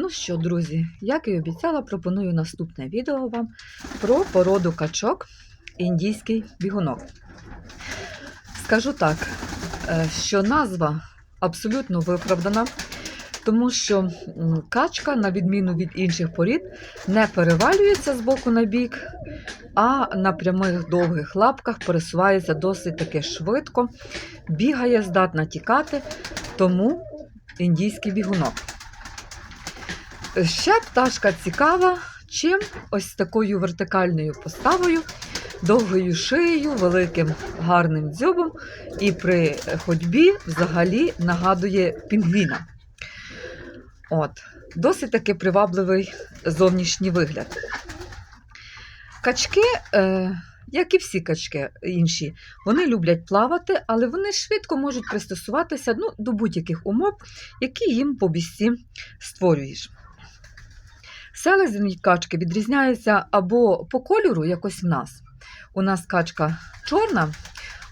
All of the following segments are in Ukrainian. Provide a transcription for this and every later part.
Ну що, друзі, як і обіцяла, пропоную наступне відео вам про породу качок індійський бігунок. Скажу так, е, що назва абсолютно виправдана, тому що качка, на відміну від інших порід, не перевалюється з боку на бік, а на прямих довгих лапках пересувається досить таки швидко, бігає, здатна тікати, тому індійський бігунок. Ще пташка цікава, чим ось такою вертикальною поставою, довгою шиєю, великим гарним дзьобом і при ходьбі взагалі нагадує пінгвіна. От, досить таки привабливий зовнішній вигляд. Качки, е, як і всі качки інші, вони люблять плавати, але вони швидко можуть пристосуватися ну, до будь-яких умов, які їм по бісці створюєш. Селезень качки відрізняється або по кольору, якось в нас. У нас качка чорна,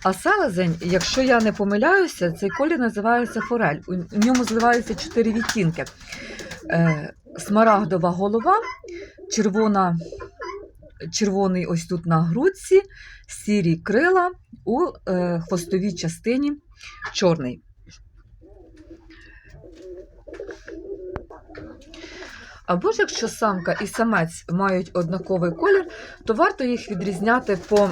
а селезень, якщо я не помиляюся, цей колір називається форель. У у ньому зливаються чотири відтінки: е, смарагдова голова, червона, червоний ось тут на грудці, сірі крила у е, хвостовій частині чорний. Або ж якщо самка і самець мають однаковий колір, то варто їх відрізняти по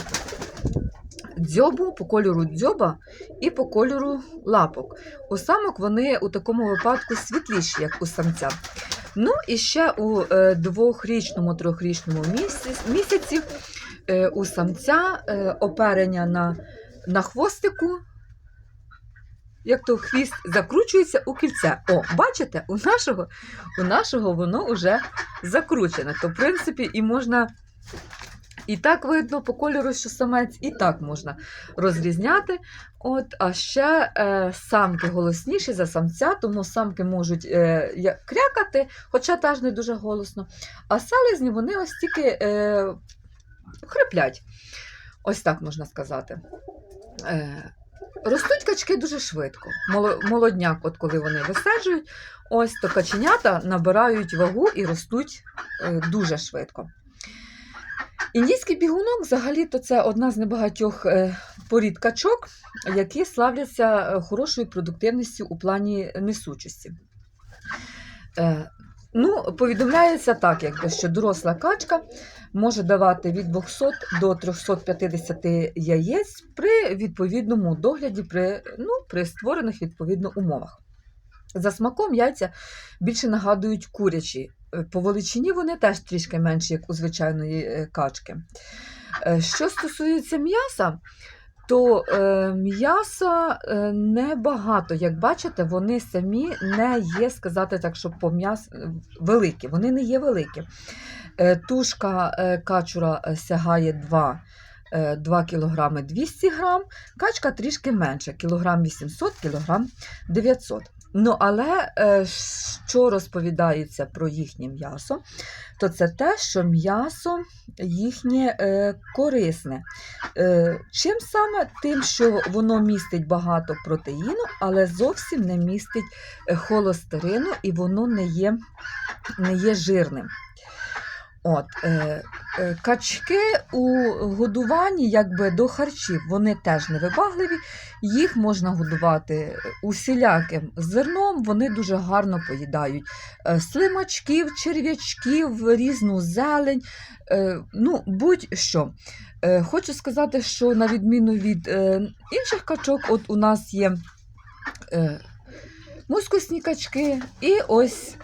дзьобу, по кольору дзьоба і по кольору лапок. У самок вони у такому випадку світліші, як у самця. Ну і ще у е, двохрічному, трьохрічному місяці, місяці е, у самця е, оперення на, на хвостику. Як то хвіст закручується у кільце. О, бачите, у нашого, у нашого воно вже закручене. То, в принципі, і можна і так видно по кольору, що самець, і так можна розрізняти. От, А ще е, самки голосніші за самця, тому самки можуть е, крякати, хоча теж не дуже голосно. А селезні вони ось тільки е, хриплять. Ось так можна сказати. Е, Ростуть качки дуже швидко. Молодняк, от коли вони висаджують, ось то каченята набирають вагу і ростуть е, дуже швидко. Індійський бігунок взагалі-то це одна з небагатьох е, порід качок, які славляться е, хорошою продуктивністю у плані несучості. Ну, повідомляється так, якби, що доросла качка може давати від 200 до 350 яєць при відповідному догляді, при, ну, при створених відповідно умовах. За смаком яйця більше нагадують курячі. Е, По величині вони теж трішки менші, як у звичайної е, качки. Е, Що стосується м'яса, то м'яса небагато. Як бачите, вони самі не є, сказати так, що по м'яс великі. Вони не є великі. Е, тушка е, качура е, сягає 2, е, 2 кг 200 г, качка трішки менше, кілограм 800, кілограм 900. Ну, але що розповідається про їхнє м'ясо, то це те, що м'ясо їхнє корисне. Чим саме? Тим, що воно містить багато протеїну, але зовсім не містить холестерину і воно не є, не є жирним. От, е, е, качки у годуванні якби до харчів вони теж невибагливі, їх можна годувати усіляким зерном, вони дуже гарно поїдають е, слимачків, черв'ячків, різну зелень, е, ну будь-що. Е, Хочу сказати, що на відміну від е, інших качок, от у нас є е, мускусні качки, і ось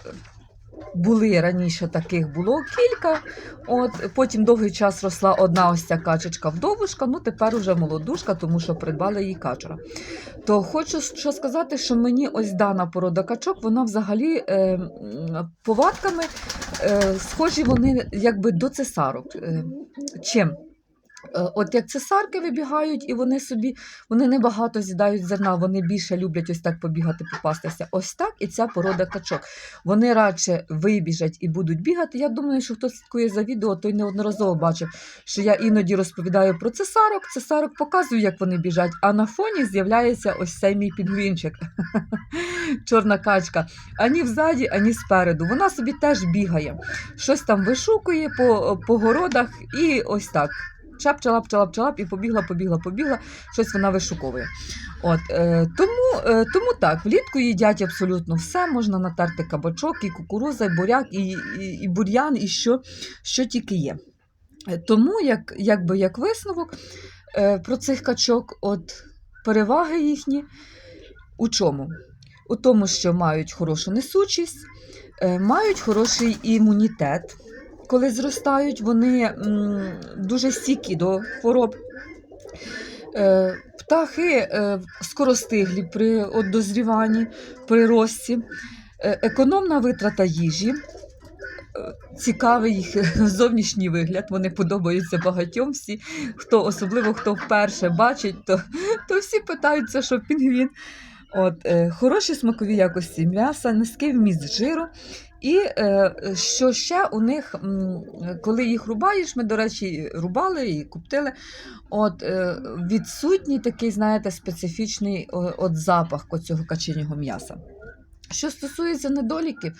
були раніше таких було кілька. От, потім довгий час росла одна ось ця качечка вдовушка, ну тепер уже молодушка, тому що придбали їй качура. То хочу що сказати, що мені ось дана порода качок, вона взагалі е, повадками е, схожі вони якби до цесарок. Е, чим? Е, От як цесарки вибігають, і вони собі вони небагато з'їдають зерна, вони більше люблять ось так побігати, попастися. Ось так і ця порода качок. Вони радше вибіжать і будуть бігати. Я думаю, що хто слідкує за відео, той неодноразово бачив, що я іноді розповідаю про цесарок. Цесарок показую, як вони біжать, а на фоні з'являється ось цей мій пінгвінчик, чорна качка. Ані взаді, ані спереду. Вона собі теж бігає, щось там вишукує по, по городах і ось так. Чап-чалап, чалап, чалап, і побігла, побігла, побігла, щось вона вишуковує. От, е, тому, е, тому так, влітку їдять абсолютно все. Можна натерти кабачок, і кукуруза, і буряк, і, і, і бур'ян, і що, що тільки є. Е, Тому, як, якби як висновок е, про цих качок, от переваги їхні у чому? У тому, що мають хорошу несучість, е, мають хороший імунітет. Коли зростають, вони дуже стійкі до хвороб. Е, птахи е, скоростиглі при дозріванні, при рості, Е, економна витрата їжі. Цікавий їх зовнішній вигляд, вони подобаються багатьом. Всі, хто, особливо хто вперше бачить, то, то всі питаються, що пінгвін. От, е, хороші смакові якості м'яса, низький вміст жиру. І е, що ще у них, коли їх рубаєш, ми, до речі, рубали і куптили, от, е, відсутній такий, знаєте, специфічний от запах цього качинього м'яса. Що стосується недоліків,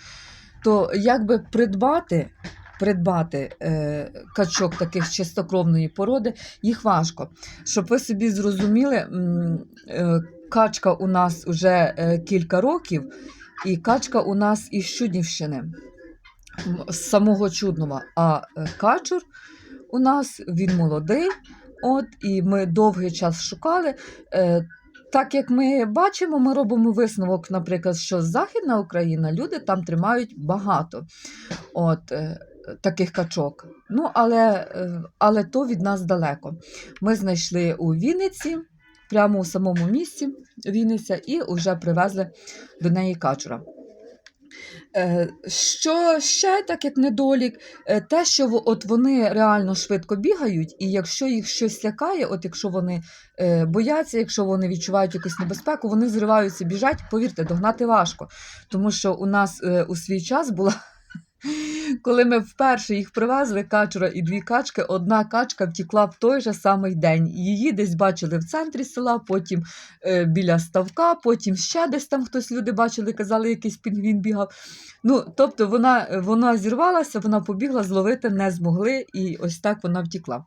то якби придбати, придбати е, качок таких чистокровної породи, їх важко. Щоб ви собі зрозуміли, качка у нас вже кілька років, і качка у нас із Чуднівщини, з самого Чуднова. А е, качур у нас він молодий, от, і ми довгий час шукали. Е, так як ми бачимо, ми робимо висновок, наприклад, що Західна Україна, люди там тримають багато от, е, таких качок. Ну, але, але то від нас далеко. Ми знайшли у Вінниці, прямо у самому місці Вінниця, і вже привезли до неї качура. Е, Що ще, так як недолік, е, те, що от вони реально швидко бігають, і якщо їх щось лякає, от якщо вони е, бояться, якщо вони відчувають якусь небезпеку, вони зриваються, біжать, повірте, догнати важко. Тому що у нас у свій час була. Коли ми вперше їх привезли, качура і дві качки, одна качка втікла в той же самий день. Її десь бачили в центрі села, потім е, біля ставка, потім ще десь там хтось люди бачили, казали, якийсь пінгвін бігав. Ну, тобто вона, вона зірвалася, вона побігла, зловити не змогли, і ось так вона втікла.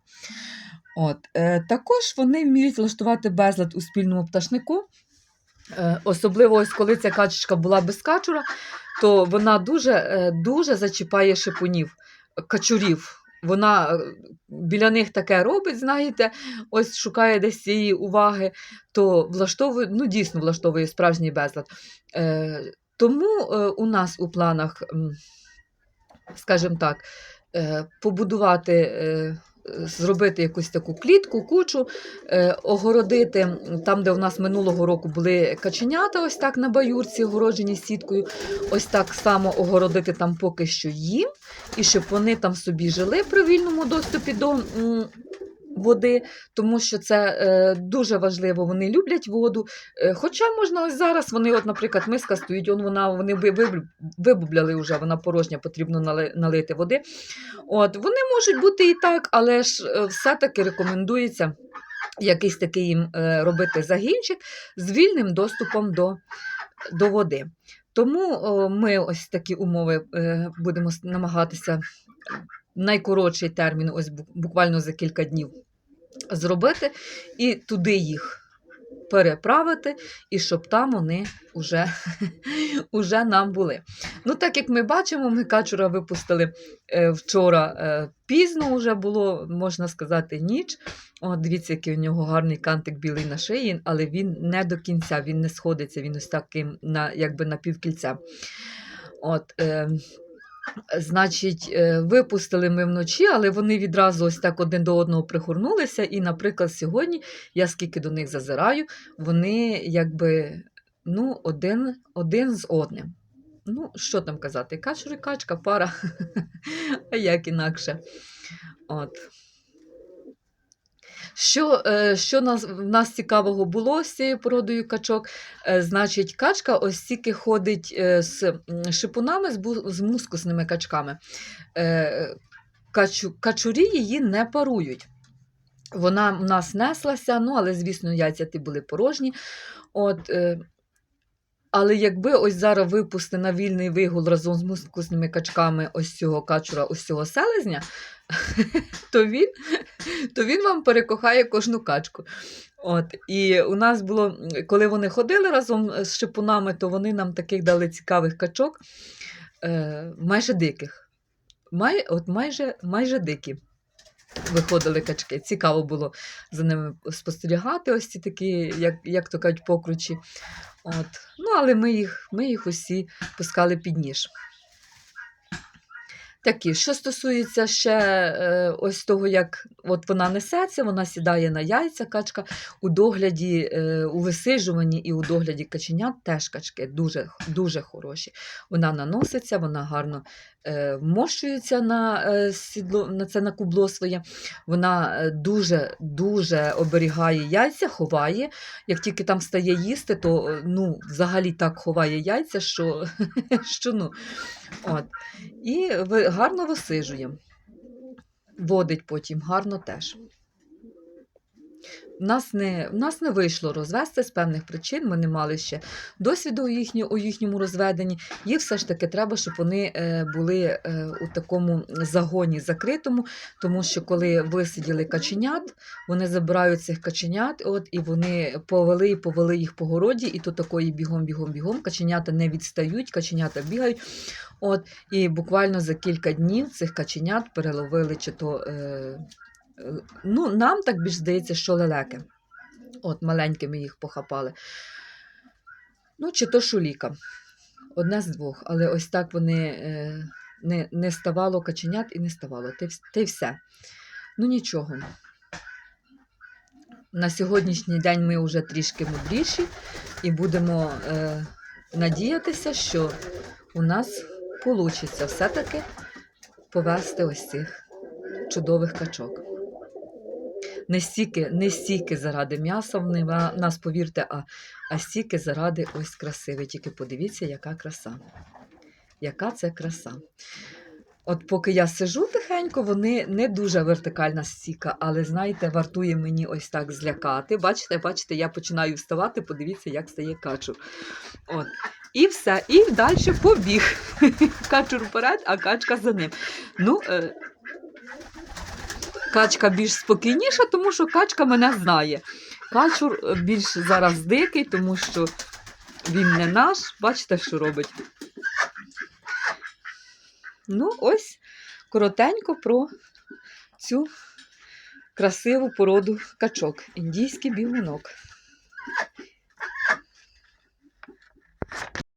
От, е, також вони вміють влаштувати безлад у спільному пташнику. Е, особливо, ось коли ця качечка була без качура, то вона дуже, е, дуже зачіпає шипунів, качурів. Вона е, біля них таке робить, знаєте, ось шукає десь цієї уваги, то влаштовує, ну дійсно влаштовує справжній безлад. Е, тому у нас у планах, скажімо так, побудувати. Зробити якусь таку клітку, кучу, е, огородити. Там, де у нас минулого року були каченята, ось так на баюрці, огороджені сіткою, ось так само огородити там поки що їм, і щоб вони там собі жили при вільному доступі до води, тому що це е, дуже важливо. Вони люблять воду. Е, хоча можна ось зараз вони, от, наприклад, миска стоїть, он вона вони ви- ви- вибубляли вже, вона порожня, потрібно налити води. От, вони можуть бути і так, але ж е, все-таки рекомендується якийсь такий їм робити загінчик з вільним доступом до, до води. Тому ми ось такі умови будемо намагатися найкоротший термін, ось буквально за кілька днів, зробити і туди їх переправити, і щоб там вони вже, уже нам були. Ну, так як ми бачимо, ми качура випустили е, вчора е, пізно вже було, можна сказати, ніч. От, дивіться, який у нього гарний кантик білий на шиї, але він не до кінця, він не сходиться, він ось таким на, якби на півкільця. От, е, Значить, е, випустили ми вночі, але вони відразу ось так один до одного пригорнулися. І, наприклад, сьогодні я скільки до них зазираю, вони якби ну, один, один з одним. Ну, що там казати? Качур і качка, пара, а як інакше. От. Що, е, що нас, в нас цікавого було з цією породою качок? Е, Значить, качка ось тільки ходить е, з шипунами, з, мускусними качками. Качу, качурі її не парують. Вона в нас неслася, ну, але, звісно, яйця ті були порожні. От, але якби ось зараз випусти на вільний вигул разом з мускусними качками ось цього качура, ось цього селезня, то він, то він вам перекохає кожну качку. От, і у нас було, коли вони ходили разом з шипунами, то вони нам таких дали цікавих качок, е, майже диких. Май, от майже, майже дикі виходили качки. Цікаво було за ними спостерігати, ось ці такі, як, як то кажуть, покручі. От. Ну, але ми їх, ми їх усі пускали під ніж. Такі, що стосується ще е, ось того, як от вона несеться, вона сідає на яйця, качка у догляді, е, у висижуванні і у догляді каченят теж качки дуже, дуже хороші. Вона наноситься, вона гарно вмощується на, е, сідло, на це на кубло своє. Вона е, дуже дуже оберігає яйця, ховає. Як тільки там стає їсти, то е, ну, взагалі так ховає яйця, що, що ну. От. І гарно висижує. Водить потім гарно теж. В нас не, в нас не вийшло розвести з певних причин, ми не мали ще досвіду у, їхню, у їхньому розведенні. Їх все ж таки треба, щоб вони е, були е, у такому загоні закритому, тому що коли висиділи каченят, вони забирають цих каченят, от, і вони повели і повели їх по городі, і то такої бігом, бігом, бігом. Каченята не відстають, каченята бігають. От, і буквально за кілька днів цих каченят переловили чи то. Е, ну, нам так більш здається, що лелеки. От, маленькими їх похапали. Ну, чи то шуліка. Одне з двох. Але ось так вони е, не, не ставало каченят і не ставало. Те й все. Ну нічого. На сьогоднішній день ми вже трішки мудріші і будемо е, надіятися, що у нас вийде все-таки повести ось цих чудових качок. Не стільки, не стільки заради м'яса в нас, повірте, а, а стільки заради ось краси. Ви тільки подивіться, яка краса. Яка це краса. От поки я сижу тихенько, вони не дуже вертикальна стіка, але знаєте, вартує мені ось так злякати. Бачите, бачите, я починаю вставати, подивіться, як стає качур. От. І все, і далі побіг. Качур вперед, а качка за ним. Ну, е, качка більш спокійніша, тому що качка мене знає. Качур е, більш зараз дикий, тому що він не наш. Бачите, що робить? Ну, ось коротенько про цю красиву породу качок. Індійський бігунок.